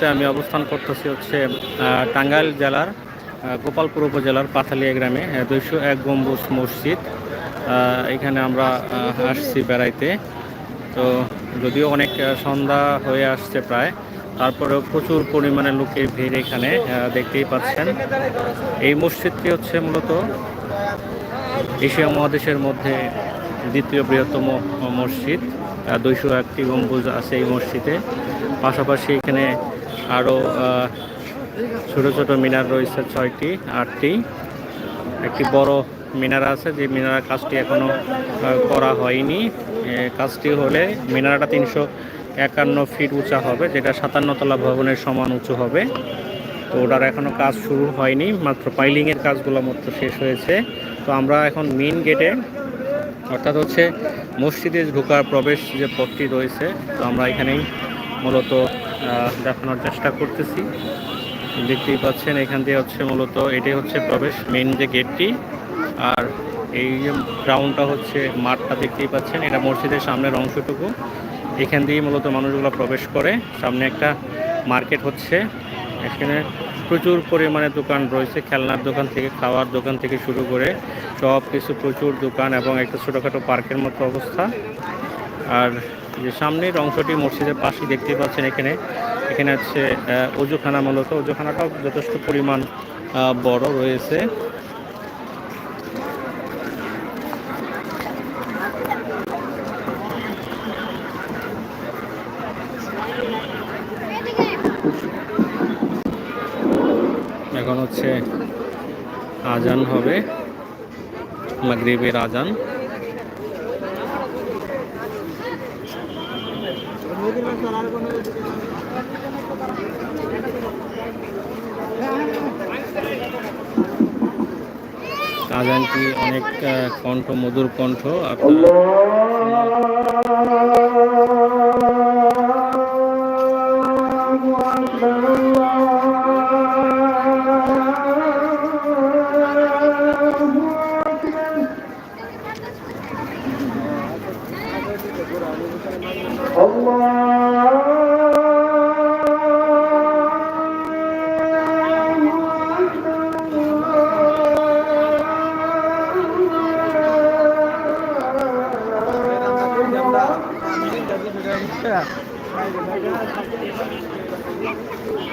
মুহূর্তে আমি অবস্থান করতেছি হচ্ছে টাঙ্গাইল জেলার গোপালপুর উপজেলার পাথালিয়া গ্রামে দুইশো এক গম্বুজ মসজিদ। এখানে আমরা আসছি বেড়াইতে। তো যদিও অনেক সন্ধ্যা হয়ে আসছে প্রায়, তারপরেও প্রচুর পরিমাণে লোকের ভিড় এখানে দেখতেই পাচ্ছেন। এই মসজিদটি হচ্ছে মূলত এশিয়া মহাদেশের মধ্যে দ্বিতীয় বৃহত্তম মসজিদ। দুইশো একটি গম্বুজ আছে এই মসজিদে। পাশাপাশি এখানে আরও ছোট ছোট মিনার রয়েছে ছয়টি, আটটি। একটি বড় মিনার আছে, যে মিনারের কাজটি এখনও করা হয়নি। কাজটি হলে মিনারটা তিনশো একান্ন ফিট উঁচা হবে, যেটা সাতান্নতলা ভবনের সমান উঁচু হবে। তো ওটার এখনও কাজ শুরু হয়নি, মাত্র পাইলিংয়ের কাজগুলো মাত্র শেষ হয়েছে। তো আমরা এখন মেইন গেটে, অর্থাৎ হচ্ছে মসজিদে ঢোকার প্রবেশ যে পথটি রয়েছে, তো আমরা এখানেই মূলত দেখানোর চেষ্টা করতেছি। দেখতেই পাচ্ছেন, এখান দিয়ে হচ্ছে মূলত এটাই হচ্ছে প্রবেশ মেইন যে গেটটি আর এই যে গ্রাউন্ডটা হচ্ছে মাঠটা দেখতেই পাচ্ছেন, এটা মসজিদের সামনের অংশটুকু। এখান দিয়েই মূলত মানুষগুলো প্রবেশ করে। সামনে একটা মার্কেট হচ্ছে, এখানে প্রচুর পরিমাণে দোকান রয়েছে, খেলনার দোকান থেকে, খাওয়ার দোকান থেকে শুরু করে সব কিছু প্রচুর দোকান এবং একটা ছোটোখাটো পার্কের মতো অবস্থা। আর যে সামনের অংশটি মসজিদের পাশে দেখতে পাচ্ছেন এখানে। এখানে হচ্ছে অজুখানা মূলত। অজুখানাটাও যথেষ্ট পরিমাণ বড় রয়েছে। এখন হচ্ছে আজান হবে, মাগরিবের আজান। আজানটি অনেক কণ্ঠ মধুর কণ্ঠ। আপনার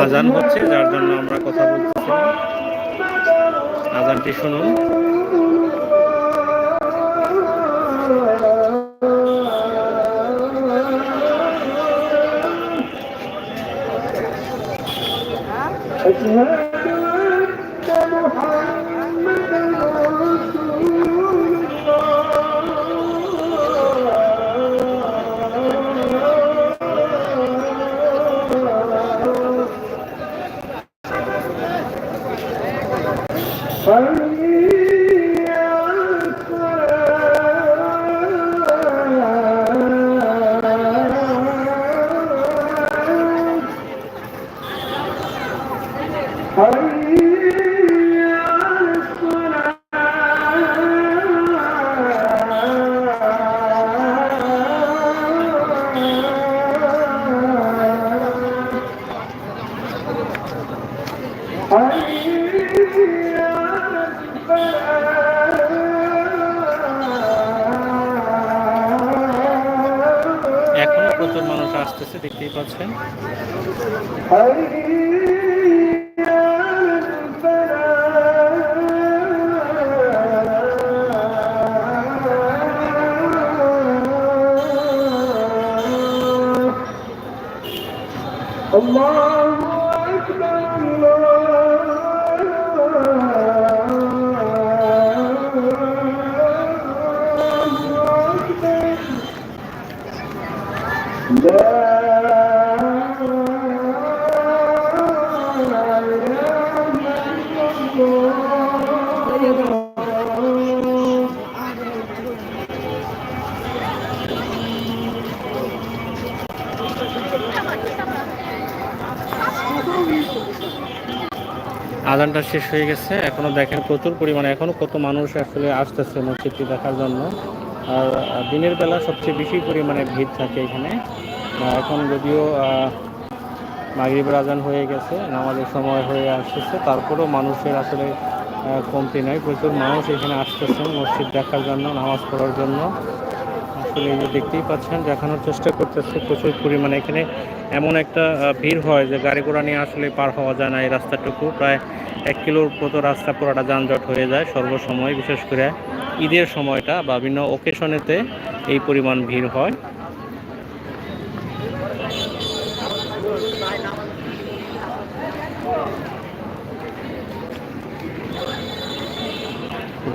আজান হচ্ছে যার জন্য আমরা কথা বলতেছি আজানটি শুনুন Yeah. দেখতেই পাচ্ছেন حي على الفلاح الله أكبر আজানটা শেষ হয়ে গেছে। এখনও দেখেন প্রচুর পরিমাণে এখনও কত মানুষ আসলে আসতেছে মসজিদটি দেখার জন্য। আর দিনের বেলা সবচেয়ে বেশি পরিমাণে ভিড় থাকে এখানে। এখন যদিও আহ, মাগরিবের আজান হয়ে গেছে নামাজের সময় হয়ে আসতেছে তারপরেও মানুষের আসলে কমতি নাই। প্রচুর মানুষ এখানে আসতেছেন মসজিদ দেখার জন্য নামাজ পড়ার জন্য। আসলে দেখতেই পাচ্ছেন, দেখানোর চেষ্টা করতেছে প্রচুর পরিমাণে। এখানে এমন একটা ভিড় হয় যে গাড়ি ঘোড়া নিয়ে আসলে পার হওয়া যায় না এই রাস্তাটুকু। প্রায় এক কিলোর মতো রাস্তা পুরোটা যানজট হয়ে যায় সর্বসময়, বিশেষ করে ঈদের সময়টা বা বিভিন্ন ওকেশনেতে এই পরিমাণ ভিড় হয়।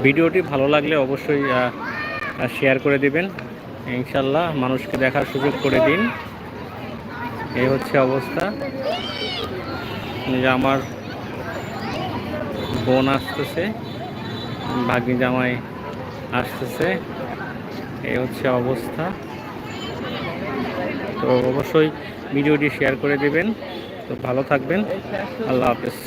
ভিডিওটি ভালো লাগলে অবশ্যই শেয়ার করে দিবেন। ইনশাল্লাহ মানুষকে দেখার সুযোগ করে দিন। এই হচ্ছে অবস্থা। যে আমার বোন আসতেছে, ভাগ্নি জামাই আসতেছে। এই হচ্ছে অবস্থা। তো অবশ্যই ভিডিওটি শেয়ার করে দেবেন। তো ভালো থাকবেন। আল্লাহ হাফেজ।